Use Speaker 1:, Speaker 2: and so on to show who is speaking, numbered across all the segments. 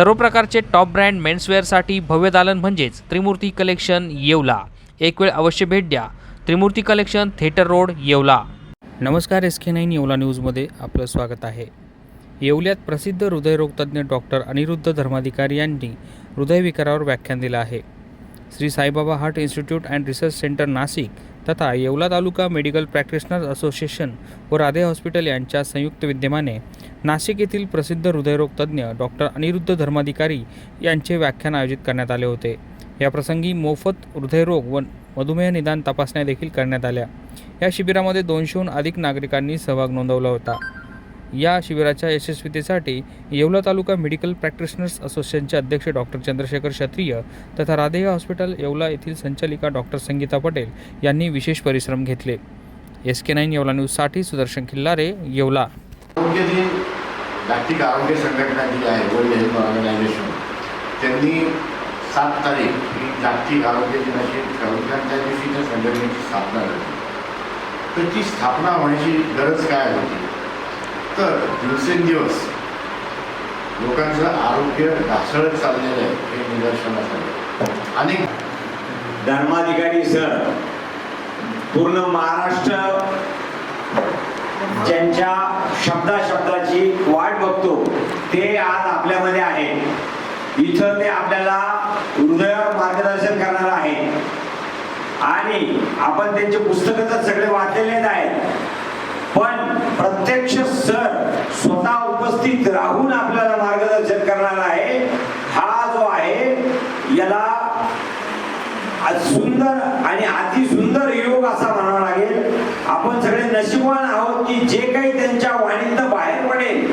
Speaker 1: सर्व प्रकारचे top brand मेन्सवेअरसाठी भव्य दालन म्हणजेच त्रिमूर्ती कलेक्शन येवला. एक वेळ अवश्य भेट द्या. Trimurti collection theatre road Yeola. नमस्कार एस के नाईन येवला न्यूजमध्ये आपलं स्वागत आहे. येवल्यात प्रसिद्ध हृदयरोगतज्ञ डॉक्टर अनिरुद्ध धर्माधिकारी यांनी हृदयविकारावर व्याख्यान दिलं आहे. Shri Saibaba heart institute and research centre Nashik तथा Yeola taluka medical practitioners association व राधे हॉस्पिटल यांच्या संयुक्त विद्यमाने नाशिक येथील प्रसिद्ध हृदयरोग तज्ज्ञ डॉक्टर अनिरुद्ध धर्माधिकारी यांचे व्याख्यान आयोजित करण्यात आले होते. याप्रसंगी मोफत हृदयरोग व मधुमेह निदान तपासण्या देखील करण्यात आल्या. या शिबिरामध्ये दोनशेहून अधिक नागरिकांनी सहभाग नोंदवला होता. या शिबिराच्या यशस्वीतेसाठी येवला तालुका मेडिकल प्रॅक्टिशनर्स असोसिएशनचे अध्यक्ष डॉक्टर चंद्रशेखर क्षत्रिय तथा राधेय हॉस्पिटल येवला येथील संचालिका डॉक्टर संगीता पटेल यांनी विशेष परिश्रम घेतले. एस के नाईन येवला न्यूजसाठी सुदर्शन खिल्लारे येवला.
Speaker 2: जागतिक आरोग्य संघटना जी आहे वर्ल्ड हेल्थ ऑर्गनायझेशन. त्यांनी सात तारीख ही जागतिक आरोग्य दिनाची ठरवून त्या दिवशी त्या संघटनेची स्थापना झाली. तर ती स्थापना होण्याची गरज काय होती? तर दिवसेंदिवस लोकांचं आरोग्य ढासळत चाललेलं आहे हे निदर्शनास आलं आणि
Speaker 3: धर्माधिकारी सर पूर्ण महाराष्ट्र ज्यांच्या शब्दा शब्दाची वाट बघतो ते आज आपल्यामध्ये आहे इथं ते आपल्याला हृदयावर मार्गदर्शन करणार आहे आणि आपण त्यांचे पुस्तकं तर सगळे वाचलेलेच आहेत. पण प्रत्यक्ष सर स्वतः उपस्थित राहून आपल्याला मार्गदर्शन करणार आहे. हा जो आहे याला सुंदर आणि अति सुंदर योग असा म्हणावा लागेल. आपण सगळे नशिबवान आहोत की जे काही त्यांच्या वाणीतनं बाहेर पडेल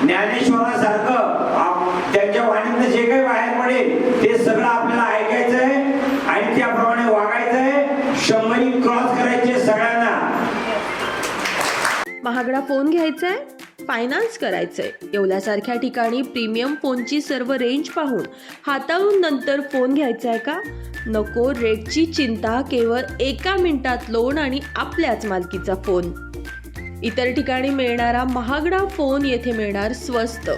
Speaker 3: ज्ञानेश्वरासारखं त्यांच्या वाणीतनं जे काही बाहेर पडेल ते सगळं आपल्याला ऐकायचं आहे आणि त्याप्रमाणे वागायचं आहे. शंभरी क्रॉस करायचे सगळ्यांना.
Speaker 4: महागडा फोन घ्यायचाय? फायनान्स करायचंय. येवल्यासारख्या ठिकाणी प्रीमियम फोनची सर्व रेंज पाहून हाताळून नंतर फोन घ्यायचाय का? नको रेटची चिंता केवळ एका मिनिटात लोन आणि आपल्याच मालकीचा फोन इतर ठिकाणी मिळणारा महागडा फोन येथे मिळणार स्वस्त.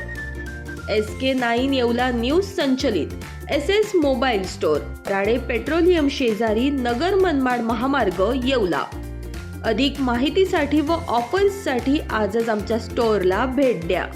Speaker 4: S K nine Yeola news संचलित. S S mobile store Rane petroleum शेजारी नगर मनमाड महामार्ग येवला. अधिक माहितीसाठी व ऑफर्ससाठी आजच आमच्या स्टोअरला भेट द्या.